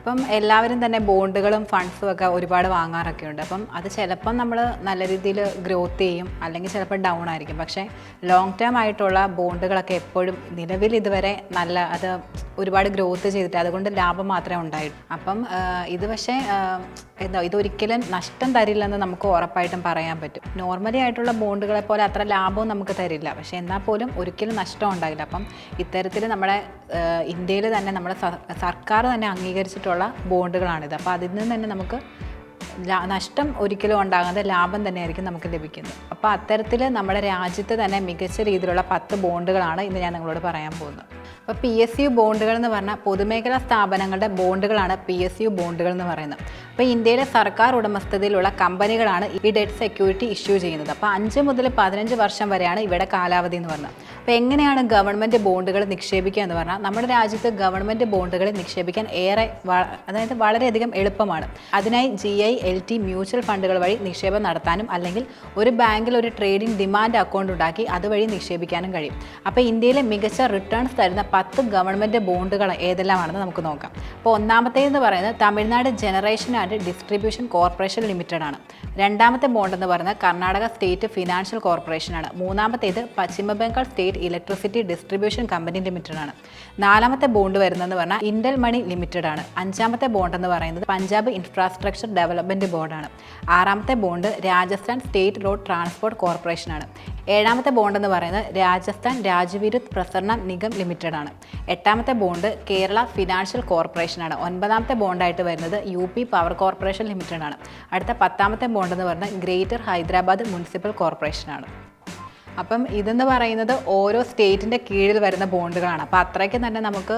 ഇപ്പം എല്ലാവരും തന്നെ ബോണ്ടുകളും ഫണ്ട്സും ഒക്കെ ഒരുപാട് വാങ്ങാറൊക്കെ ഉണ്ട് അപ്പം അത് ചിലപ്പം നമ്മൾ നല്ല രീതിയിൽ ഗ്രോത്ത് ചെയ്യും അല്ലെങ്കിൽ ചിലപ്പോൾ ഡൗൺ ആയിരിക്കും. പക്ഷേ ലോങ് ടേം ആയിട്ടുള്ള ബോണ്ടുകളൊക്കെ എപ്പോഴും നിലവിൽ ഇതുവരെ നല്ല അത് ഒരുപാട് ഗ്രോത്ത് ചെയ്തിട്ട് അതുകൊണ്ട് ലാഭം മാത്രമേ ഉണ്ടായിട്ടുള്ളൂ അപ്പം ഇത് പക്ഷേ എന്താ ഇതൊരിക്കലും നഷ്ടം തരില്ലെന്ന് നമുക്ക് ഉറപ്പായിട്ടും പറയാൻ പറ്റും. നോർമലി ആയിട്ടുള്ള ബോണ്ടുകളെ പോലെ അത്ര ലാഭവും നമുക്ക് തരില്ല. പക്ഷേ എന്നാൽ പോലും ഒരിക്കലും നഷ്ടം ഉണ്ടാകില്ല അപ്പം ഇത്തരത്തിൽ നമ്മുടെ ഇന്ത്യയിൽ തന്നെ നമ്മുടെ സർക്കാർ തന്നെ അംഗീകരിച്ചിട്ടുള്ള ബോണ്ടുകളാണിത്. അപ്പോൾ അതിൽ നിന്ന് തന്നെ നമുക്ക് നഷ്ടം ഒരിക്കലും ഉണ്ടാകാതെ ലാഭം തന്നെയായിരിക്കും നമുക്ക് ലഭിക്കുന്നത്. അപ്പോൾ അത്തരത്തിൽ നമ്മുടെ രാജ്യത്ത് തന്നെ മികച്ച രീതിയിലുള്ള പത്ത് ബോണ്ടുകളാണ് ഇന്ന് ഞാൻ നിങ്ങളോട് പറയാൻ പോകുന്നത്. അപ്പോൾ പി എസ് യു ബോണ്ടുകൾ എന്ന് പറഞ്ഞാൽ പൊതുമേഖലാ സ്ഥാപനങ്ങളുടെ ബോണ്ടുകളാണ് പി എസ് യു ബോണ്ടുകൾ എന്ന് പറയുന്നത്. അപ്പോൾ ഇന്ത്യയിലെ സർക്കാർ ഉടമസ്ഥതയിലുള്ള കമ്പനികളാണ് ഈ ഡെറ്റ് സെക്യൂരിറ്റി ഇഷ്യൂ ചെയ്യുന്നത്. അപ്പോൾ അഞ്ച് മുതൽ പതിനഞ്ച് വർഷം വരെയാണ് ഇവിടെ കാലാവധി എന്ന് പറഞ്ഞത്. അപ്പോൾ എങ്ങനെയാണ് ഗവൺമെന്റ് ബോണ്ടുകൾ നിക്ഷേപിക്കുക എന്ന് പറഞ്ഞാൽ നമ്മുടെ രാജ്യത്ത് ഗവൺമെന്റ് ബോണ്ടുകളിൽ നിക്ഷേപിക്കാൻ ഏറെ അതായത് വളരെയധികം എളുപ്പമാണ്. അതിനായി G I L T mutual ഫണ്ടുകൾ വഴി നിക്ഷേപം നടത്താനും അല്ലെങ്കിൽ ഒരു ബാങ്കിൽ ഒരു ട്രേഡിംഗ് ഡിമാൻഡ് അക്കൗണ്ട് ഉണ്ടാക്കി അതുവഴി നിക്ഷേപിക്കാനും കഴിയും. അപ്പോൾ ഇന്ത്യയിലെ മികച്ച റിട്ടേൺസ് തരുന്ന പത്ത് ഗവൺമെന്റ് ബോണ്ടുകൾ ഏതെല്ലാമാണെന്ന് നമുക്ക് നോക്കാം. അപ്പോൾ ഒന്നാമത്തേന്ന് പറയുന്നത് Tamil Nadu generation and distribution corporation limited ആണ്. രണ്ടാമത്തെ ബോണ്ട് എന്ന് പറയുന്നത് കർണാടക സ്റ്റേറ്റ് ഫിനാൻഷ്യൽ കോർപ്പറേഷൻ ആണ്. മൂന്നാമത്തേത് Paschima Bengal state electricity distribution company limited ആണ്. നാലാമത്തെ ബോണ്ട് വരുന്നതെന്ന് പറഞ്ഞാൽ ഇൻഡൽ മണി ലിമിറ്റഡ് ആണ്. അഞ്ചാമത്തെ ബോണ്ട് എന്ന് പറയുന്നത് പഞ്ചാബ് ഇൻഫ്രാസ്ട്രക്ചർ ഡെവലപ്മെന്റ് ബോർഡാണ് ആറാമത്തെ bond Rajasthan state road transport corporation ആണ്. ഏഴാമത്തെ ബോണ്ട് എന്ന് പറയുന്നത് രാജസ്ഥാൻ രാജ്യവിരുദ്ധ് പ്രസരണ നിഗം ലിമിറ്റഡ് ആണ്. എട്ടാമത്തെ ബോണ്ട് കേരള ഫിനാൻഷ്യൽ കോർപ്പറേഷനാണ്. ഒൻപതാമത്തെ ബോണ്ടായിട്ട് വരുന്നത് U P power corporation limited ആണ്. അടുത്ത പത്താമത്തെ ബോണ്ട് എന്ന് പറയുന്നത് ഗ്രേറ്റർ ഹൈദരാബാദ് മുനിസിപ്പൽ കോർപ്പറേഷനാണ്. അപ്പം ഇതെന്ന് പറയുന്നത് ഓരോ സ്റ്റേറ്റിന്റെ കീഴിൽ വരുന്ന ബോണ്ടുകളാണ്. അപ്പോൾ അത്രയ്ക്ക് തന്നെ നമുക്ക്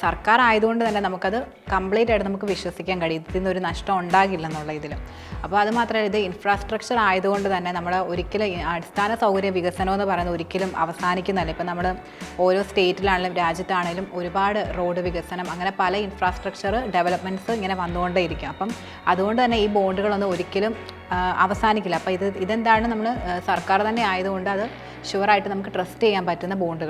സർക്കാർ ആയതുകൊണ്ട് തന്നെ നമുക്കത് കംപ്ലീറ്റ് ആയിട്ട് നമുക്ക് വിശ്വസിക്കാൻ കഴിയും. ഇതിൽ നിന്നൊരു നഷ്ടം ഉണ്ടാകില്ല എന്നുള്ള ഇതിൽ അപ്പോൾ അത് മാത്രമല്ല ഇത് ഇൻഫ്രാസ്ട്രക്ചർ ആയതുകൊണ്ട് തന്നെ നമ്മൾ ഒരിക്കലും അടിസ്ഥാന സൗകര്യ വികസനം എന്ന് പറയുന്നത് ഒരിക്കലും അവസാനിക്കുന്നതല്ല. ഇപ്പം നമ്മൾ ഓരോ സ്റ്റേറ്റിലാണെങ്കിലും രാജ്യത്താണെങ്കിലും ഒരുപാട് റോഡ് വികസനം അങ്ങനെ പല ഇൻഫ്രാസ്ട്രക്ചർ ഡെവലപ്മെന്റ്സ് ഇങ്ങനെ വന്നുകൊണ്ടേയിരിക്കും. അപ്പം അതുകൊണ്ട് തന്നെ ഈ ബോണ്ടുകളൊന്നും ഒരിക്കലും അവസാനിക്കില്ല. അപ്പോൾ ഇത് ഇതെന്താണ് നമ്മൾ സർക്കാർ തന്നെ ആയതുകൊണ്ട് അത് ഷുവറായിട്ട് നമുക്ക് ട്രസ്റ്റ് ചെയ്യാൻ പറ്റുന്ന ബോണ്ടുകൾ